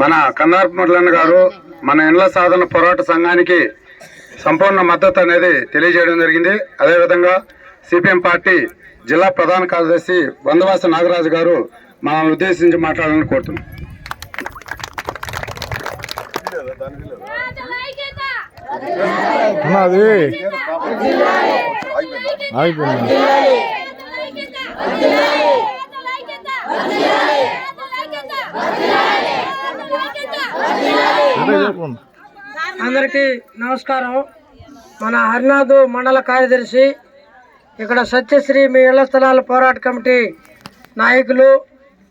మన కన్నార్పు మురళన్న గారు మన ఇండ్ల సాధన పోరాట సంఘానికి సంపూర్ణ మద్దతు అనేది తెలియజేయడం జరిగింది. అదేవిధంగా సిపిఎం పార్టీ జిల్లా ప్రధాన కార్యదర్శి బందవాస నాగరాజు గారు మనల్ని ఉద్దేశించి మాట్లాడాలని కోరుతున్నాం. అన్నది ఆగిపోయింది. అందరికీ నమస్కారం. మన హరినాథ్ మండల కార్యదర్శి ఇక్కడ సత్యశ్రీ మీ ఇళ్ళ స్థలాల పోరాట కమిటీ నాయకులు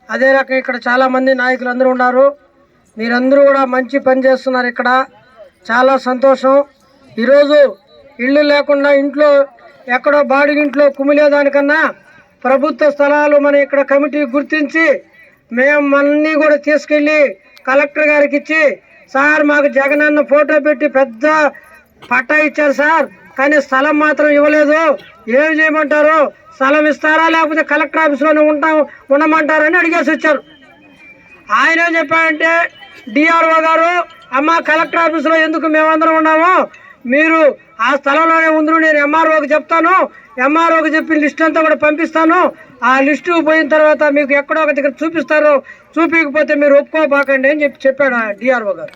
అదే రకం ఇక్కడ చాలామంది నాయకులు అందరూ ఉన్నారు. మీరందరూ కూడా మంచి పని చేస్తున్నారు ఇక్కడ. చాలా సంతోషం. ఈరోజు ఇల్లు లేకుండా ఇంట్లో ఎక్కడో బాడిగింట్లో కుమిలేదానికన్నా ప్రభుత్వ స్థలాలు మన ఇక్కడ కమిటీ గుర్తించి మేము అన్నీ కూడా తీసుకెళ్ళి కలెక్టర్ గారికి ఇచ్చి సార్ మాకు జగనన్న ఫోటో పెట్టి పెద్ద పట్టా ఇచ్చారు సార్ కానీ స్థలం మాత్రం ఇవ్వలేదు. ఏం చేయమంటారు? స్థలం ఇస్తారా? లేకపోతే కలెక్టర్ ఆఫీస్లోనే ఉంటాం ఉండమంటారని అడిగేసి వచ్చారు. ఆయన ఏం చెప్పారంటే డిఆర్ఓ గారు అమ్మ కలెక్టర్ ఆఫీస్లో ఎందుకు మేమందరం ఉన్నాము? మీరు ఆ స్థలంలోనే ఉందరు నేను ఎంఆర్ఓకి చెప్తాను. ఎంఆర్ఓకి చెప్పి లిస్ట్ అంతా కూడా పంపిస్తాను. ఆ లిస్టు పోయిన తర్వాత మీకు ఎక్కడో ఒక దగ్గర చూపిస్తారు చూపించకపోతే మీరు ఒప్పుకోబాకండి అని చెప్పి చెప్పాడు ఆ డిఆర్ఓ గారు.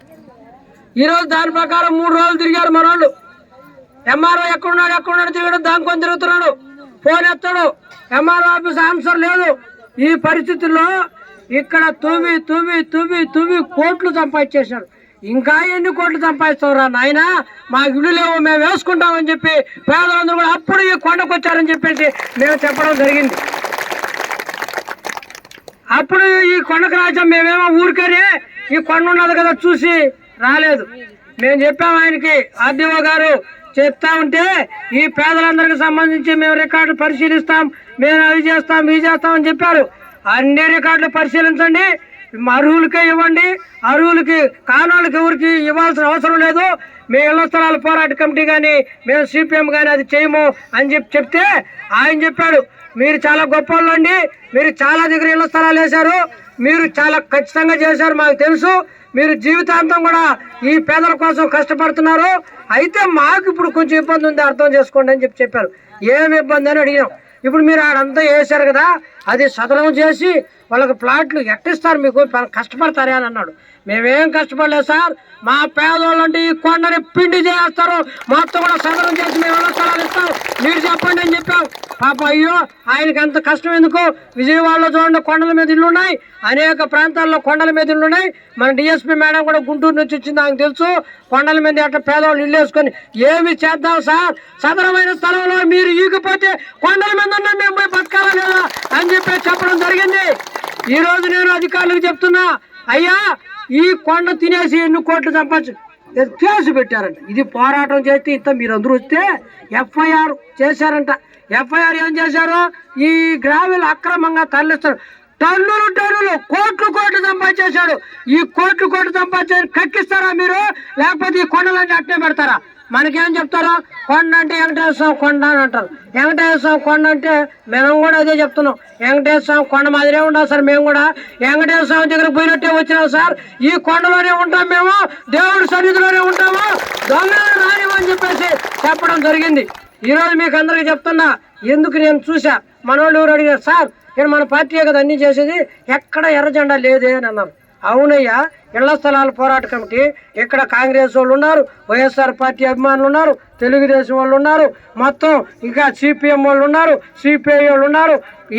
ఈరోజు దాని ప్రకారం మూడు రోజులు తిరిగారు మన వాళ్ళు ఎంఆర్ఓ ఎక్కడున్నాడు ఎక్కడున్నాడు తిరగడం దానికొని తిరుగుతున్నాడు. ఫోన్ ఎత్తాడు. ఎంఆర్ఓ ఆఫీస్ ఆన్సర్ లేదు. ఈ పరిస్థితుల్లో ఇక్కడ తువి తువి తువి తువి కోట్లు సంపాదించేశారు. ఇంకా ఎన్ని కోట్లు సంపాదిస్తావురా నాయన? మా ఇల్లు లేవు మేము వేసుకుంటామని చెప్పి పేదలందరూ కూడా అప్పుడు ఈ కొండకు వచ్చారని చెప్పేసి మేము చెప్పడం జరిగింది. అప్పుడు ఈ కొండకు రాజ్యం మేమేమో ఊరికనే ఈ కొండ ఉన్నది కదా చూసి రాలేదు. మేము చెప్పాము ఆయనకి ఆర్డీఓ గారు చెప్తా ఉంటే ఈ పేదలందరికి సంబంధించి మేము రికార్డులు పరిశీలిస్తాం మేము అవి చేస్తాం ఇవి చేస్తామని చెప్పారు. అన్ని రికార్డులు పరిశీలించండి. అర్హులకే ఇవ్వండి. అర్హులకి కానోళ్ళకి ఎవరికి ఇవ్వాల్సిన అవసరం లేదు. మేము ఇళ్ళ స్థలాల పోరాట కమిటీ కానీ మేము సిపిఎం కానీ అది చేయము అని చెప్పి చెప్తే ఆయన చెప్పాడు మీరు చాలా గొప్ప మీరు చాలా దగ్గర ఇళ్ళ స్థలాలు వేశారు. మీరు చాలా ఖచ్చితంగా చేశారు మాకు తెలుసు. మీరు జీవితాంతం కూడా ఈ పేదల కోసం కష్టపడుతున్నారు. అయితే మాకు ఇప్పుడు కొంచెం ఇబ్బంది ఉంది అర్థం చేసుకోండి అని చెప్పి చెప్పారు. ఏమి ఇబ్బంది అని అడిగినాం. ఇప్పుడు మీరు ఆడంతా వేశారు కదా అది సదనం చేసి వాళ్ళకి ప్లాట్లు ఎట్టిస్తారు మీకు? కష్టపడతారే అని అన్నాడు. మేమేం కష్టపడలేదు సార్. మా పేదవాళ్ళంటే ఈ కొండని పిండి చేస్తారు. మొత్తం కూడా సదనం చేసి మేము స్థలాలు ఇస్తాం. మీరు చెప్పండి అని చెప్పాం. పాప అయ్యో ఆయనకి ఎంత కష్టం ఎందుకు? విజయవాడలో చూడండి కొండల మీద ఇల్లు ఉన్నాయి. అనేక ప్రాంతాల్లో కొండల మీద ఇల్లు ఉన్నాయి. మన డిఎస్పీ మేడం కూడా గుంటూరు నుంచి వచ్చింది నాకు తెలుసు. కొండల మీద అట్లా పేదవాళ్ళు ఇల్లు వేసుకొని ఏమి చేద్దాం సార్? సదరమైన స్థలంలో మీరు ఈగిపోతే కొండల మీద ఉన్న మేము పోయి బతకాలా లేదా అని చెప్పి చెప్పడం జరిగింది. ఈ రోజు నేను అధికారులకు చెప్తున్నా అయ్యా ఈ కొండ తినేసి ఎన్ని కోట్లు సంపాదించు కేసు పెట్టారంట. ఇది పోరాటం చేస్తే ఇంత మీరు అందరూ వస్తే ఎఫ్ఐఆర్ చేశారంట. ఎఫ్ఐఆర్ ఏం చేశారు? ఈ గ్రామీణ అక్రమంగా తరలిస్తారు. టన్నులు టన్నులు కోట్లు కోట్లు సంపాదించేశాడు. ఈ కోట్లు కోట్లు సంపాదించారు కక్కిస్తారా మీరు? లేకపోతే ఈ కొండలన్నీ అట్టే పెడతారా? మనకేం చెప్తారు? కొండ అంటే వెంకటేశ్వర స్వామి కొండ అని అంటారు. వెంకటేశ్వర స్వామి కొండ అంటే మేము కూడా అదే చెప్తున్నాం. వెంకటేశ్వర స్వామి కొండ మాదిరే ఉండాలి సార్ మేము కూడా. వెంకటేశ్వర స్వామి దగ్గర పోయినట్టే వచ్చినాం సార్. ఈ కొండలోనే ఉంటాం మేము దేవుడి సన్నిధిలోనే ఉంటాము. దొంగలు రానివని చెప్పేసి చెప్పడం జరిగింది. ఈరోజు మీకు అందరికీ చెప్తున్నా ఎందుకు నేను చూసా మనోళ్ళు ఎవరు అడిగారు సార్ నేను మన పార్టీ కదా అన్ని చేసేది ఎక్కడ ఎర్ర జెండా లేదే అని అన్నారు. అవునయ్యా ఇళ్ళ స్థలాల పోరాట కమిటీ ఇక్కడ కాంగ్రెస్ వాళ్ళు ఉన్నారు వైఎస్ఆర్ పార్టీ అభిమానులు ఉన్నారు తెలుగుదేశం వాళ్ళు ఉన్నారు మొత్తం ఇంకా సిపిఎం వాళ్ళు ఉన్నారు సిపిఐ వాళ్ళు ఉన్నారు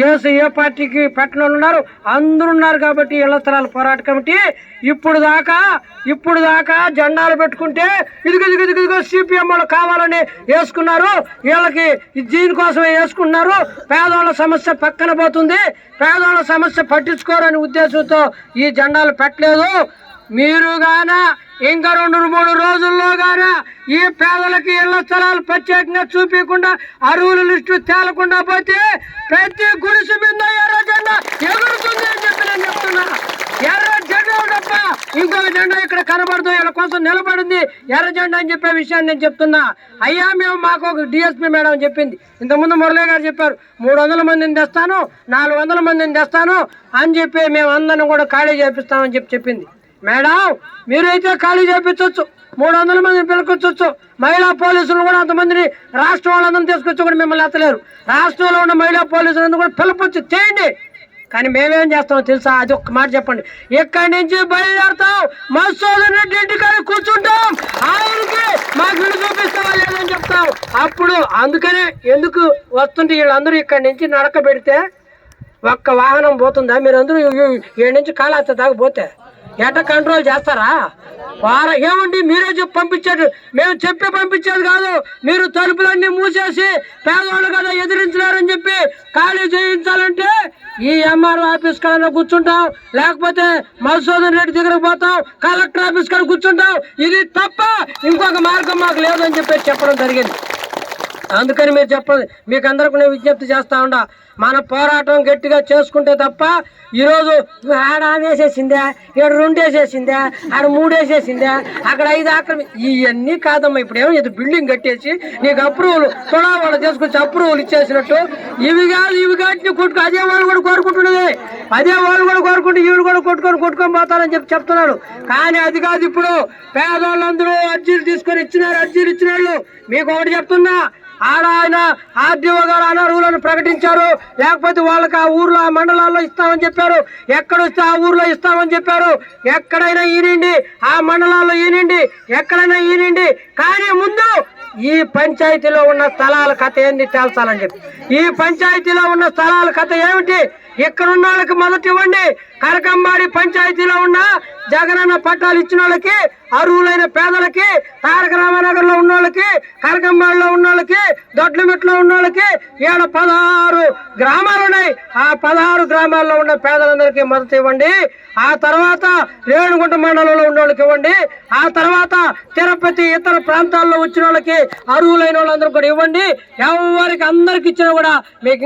ఏసీ ఏ పార్టీకి పెట్టిన ఉన్నారు. అందరూ ఉన్నారు కాబట్టి ఇళ్ళ స్థలాల పోరాట కమిటీ ఇప్పుడు దాకా ఇప్పుడు దాకా జెండాలు పెట్టుకుంటే ఇదిగో ఇదిగో ఇదిగో ఇదిగో సిపిఎం వాళ్ళు కావాలని వేసుకున్నారు. వీళ్ళకి దీనికోసమే వేసుకున్నారు. పేదవాళ్ళ సమస్య పక్కన పోతుంది. పేదవాళ్ళ సమస్య పట్టించుకోరని ఉద్దేశంతో ఈ జెండాలు పెట్టలేదు. మీరు గాన ఇంకా రెండు మూడు రోజుల్లో గాన ఈ పేదలకి ఇళ్ళ స్థలాలు ప్రత్యేకంగా చూపించకుండా అరువుల లిస్టు తేలకుండా పోతే ప్రతి గుడిసు మీద ఎర్ర జెండా ఎగురుతుంది అని చెప్పి నేను చెప్తున్నా. ఎర్ర జెండా తప్ప ఇంకొక జెండా ఇక్కడ కనబడదు. వీళ్ళ కోసం నిలబడింది ఎర్ర జెండా అని చెప్పే విషయాన్ని నేను చెప్తున్నా. అయ్యా మేము మాకు ఒక డిఎస్పీ మేడం చెప్పింది. ఇంతకుముందు మురళీ గారు చెప్పారు మూడు వందల మందిని తెస్తాను నాలుగు వందల మందిని తెస్తాను అని చెప్పి మేము అందరం కూడా ఖాళీ చేపిస్తామని చెప్పి చెప్పింది. మేడం మీరైతే ఖాళీ చేపించవచ్చు మూడు వందల మందిని పిలుకొచ్చు మహిళా పోలీసులు కూడా అంతమందిని రాష్ట్రం వాళ్ళందరినీ తీసుకొచ్చి కూడా మిమ్మల్ని ఎత్తలేరు రాష్ట్రంలో ఉన్న మహిళా పోలీసులందరూ కూడా పిలుపొచ్చు చేయండి కానీ మేమేం చేస్తామో తెలుసా అది ఒక్క మాట చెప్పండి ఇక్కడి నుంచి బయలుదేరుతాం మసూదన్ రెడ్డి ఇంటికాడ కూర్చుంటాం ఆయనకి మాకు ఇల్లు చూపిస్తావా లేదని చెప్తాం అప్పుడు అందుకనే ఎందుకు వస్తుంటే వీళ్ళందరూ ఇక్కడి నుంచి నడక పెడితే ఒక్క వాహనం పోతుందా మీరందరూ ఏడు నుంచి కాళహస్తి దాకా పోతే ఎట కంట్రోల్ చేస్తారా? వార ఏమండి? మీరే చెప్పి పంపించారు మేము చెప్పి పంపించేది కాదు. మీరు తలుపులన్నీ మూసేసి పేదవాళ్ళు కదా ఎదిరించలేరని చెప్పి ఖాళీ చేయించాలంటే ఈ ఎంఆర్ఓ ఆఫీస్ కాడ కూర్చుంటాం. లేకపోతే మధుసూదన్ రెడ్డి దగ్గర పోతాం. కలెక్టర్ ఆఫీస్ కాడ కూర్చుంటాం. ఇది తప్ప ఇంకొక మార్గం మాకు లేదని చెప్పి చెప్పడం జరిగింది. అందుకని మీరు చెప్ప మీకు అందరికి నేను విజ్ఞప్తి చేస్తా ఉండా. మన పోరాటం గట్టిగా చేసుకుంటే తప్ప ఈరోజు ఆడ వేసేసిందే ఇక్కడ రెండు వేసేసిందే ఆడ మూడు వేసేసిందే అక్కడ ఐదు ఆక్రమి ఇవన్నీ కాదమ్మా ఇప్పుడు ఏమో ఇది బిల్డింగ్ కట్టేసి నీకు అప్రూవల్ తులా వాళ్ళు తీసుకొచ్చి అప్రూవల్ ఇచ్చేసినట్టు ఇవి కాదు ఇవి కట్టి కొట్టుకు అదే వాళ్ళు కూడా కోరుకుంటున్నది. అదే వాళ్ళు కూడా కోరుకుంటే వీళ్ళు కూడా కొట్టుకొని కొట్టుకొని పోతారని చెప్పి చెప్తున్నాడు. కానీ అది కాదు ఇప్పుడు పేదవాళ్ళందరూ అర్జీలు తీసుకొని ఇచ్చినారు అర్జీలు ఇచ్చిన మీకు ఒకటి చెప్తున్నా ఆడ ఆయన ఆర్డీఓ గారు అనర్హులను ప్రకటించారు. లేకపోతే వాళ్ళకి ఆ ఊర్లో ఆ మండలాల్లో ఇస్తామని చెప్పారు. ఎక్కడొస్తే ఆ ఊర్లో ఇస్తామని చెప్పారు. ఎక్కడైనా ఈనండి ఆ మండలాల్లో ఈనండి ఎక్కడైనా ఈనండి. కానీ ముందు ఈ పంచాయతీలో ఉన్న స్థలాల కథ ఏంది తేల్చాలని చెప్పి. ఈ పంచాయతీలో ఉన్న స్థలాల కథ ఏమిటి? ఇక్కడ ఉన్న వాళ్ళకి మొదటి ఇవ్వండి. కరకంబాడి పంచాయతీలో ఉన్న జగనన్న పట్టాలు ఇచ్చిన వాళ్ళకి అరువులైన పేదలకి తారక రామనగర్లో ఉన్న వాళ్ళకి కరకంబాడిలో ఉన్న వాళ్ళకి దొడ్లమిట్లో ఉన్న వాళ్ళకి ఏడ పదహారు గ్రామాలు ఉన్నాయి. ఆ పదహారు గ్రామాల్లో ఉన్న పేదలందరికీ మద్దతు ఇవ్వండి. ఆ తర్వాత రేణుగుంట మండలంలో ఉన్న వాళ్ళకి ఇవ్వండి. ఆ తర్వాత తిరుపతి ఇతర ప్రాంతాల్లో వచ్చిన వాళ్ళకి అరువులైన వాళ్ళందరూ కూడా ఇవ్వండి. ఎవరికి అందరికి ఇచ్చినా కూడా మీకు